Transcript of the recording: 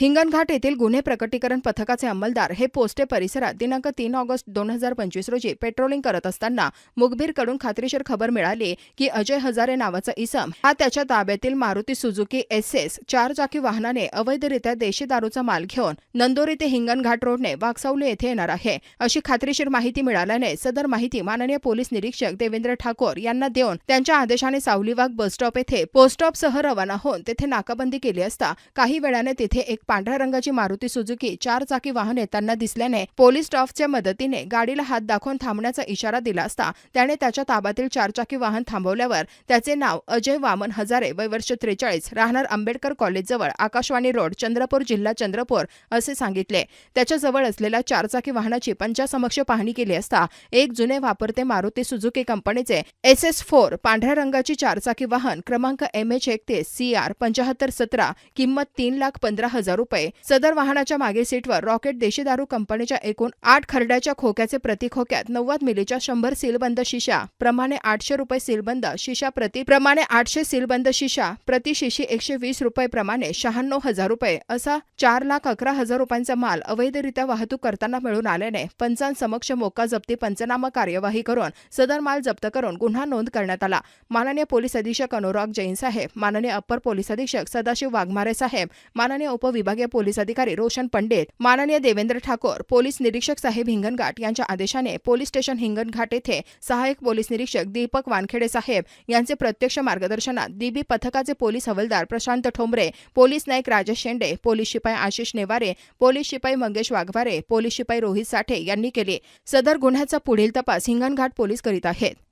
हिंगणघाट येथील गुन्हे प्रकटीकरण पथकाचे अंमलदार हे पोस्टे परिसरात दिनांक तीन ऑगस्ट दोन हजार पंचवीस रोजी पेट्रोलिंग करत असताना मुखबीरकडून खात्रीशीर खबर मिळाली की अजय हजारे नावाचा इसम हा त्याच्या ताब्यातील मारुती सुझुकी एस एस चार चाकी वाहनाने अवैधरित्या देशी दारूचा माल घेऊन नंदोरी ते हिंगणघाट रोडने वाकसावले येथे येणार आहे. अशी खात्रीशीर माहिती मिळाल्याने सदर माहिती माननीय पोलीस निरीक्षक देवेंद्र ठाकोर यांना देऊन त्यांच्या आदेशाने सावलीवाग बसस्टॉप येथे पोस्टॉपसह रवाना होऊन तेथे नाकाबंदी केली असता काही वेळाने तिथे एक पांढऱ्या रंगाची मारुती सुझुकी चार चाकी वाहन येताना दिसल्याने पोलीस स्टाफच्या मदतीने गाडीला हात दाखवून थांबण्याचा इशारा दिला असता त्याने त्याच्या ताब्यातील चारचाकी वाहन थांबवल्यावर त्याचे नाव अजय वामन हजारे वय वर्ष त्रेचाळीस राहणार आंबेडकर कॉलेजजवळ आकाशवाणी रोड चंद्रपूर जिल्हा चंद्रपूर असे सांगितले. त्याच्याजवळ असलेल्या चारचाकी वाहनाची पंचासमक्ष पाहणी केली असता एक जुने वापरते मारुती सुझुकी कंपनीचे एस एस फोर पांढऱ्या रंगाची चारचाकी वाहन क्रमांक एम एच एकतीस सी आर पंचाहत्तर सतरा किंमत तीन लाख पंधरा हजार रुपये. सदर वाहनाच्या मागील सीटवर रॉकेट देशी दारू कंपनीच्या एकूण आठ खरड्याच्या खोक्याचे प्रति खोक्यात नव्वद मिलीच्या शंभर सीलबंद शिशा प्रमाणे आठशे रुपये सीलबंद शिशा प्रति प्रमाणे आठशे सीलबंद शिशा प्रति शिशी एकशे वीस रुपये प्रमाणे शहाण्णव हजार रुपये असा चार लाख अकरा हजार रुपयांचा माल अवैधरित्या वाहतूक करताना मिळून आल्याने पंचांसमक्ष मोका जप्ती पंचनामा कार्यवाही करून सदर माल जप्त करून गुन्हा नोंद करण्यात आला. माननीय पोलीस अधीक्षक अनुराग जैन साहेब माननीय अप्पर पोलीस अधीक्षक सदाशिव वाघमारे साहेब माननीय विभागीय पोलीस अधिकारी रोशन पंडित माननीय देवेंद्र ठाकोर पोलीस निरीक्षक साहेब हिंगणघाट यांच्या आदेशाने पोलीस स्टेशन हिंगणघाट येथे सहाय्यक पोलीस निरीक्षक दीपक वानखेडे साहेब यांचे प्रत्यक्ष मार्गदर्शनात डीबी पथकाचे पोलीस हवालदार प्रशांत ठोंबरे पोलीस नाईक राजेश शेंडे पोलीस शिपाई आशिष नेवारे पोलीस शिपाई मंगेश वाघवारे पोलीस शिपाई रोहित साठे यांनी केले. सदर गुन्ह्याचा पुढील तपास हिंगणघाट पोलीस करीत आहेत.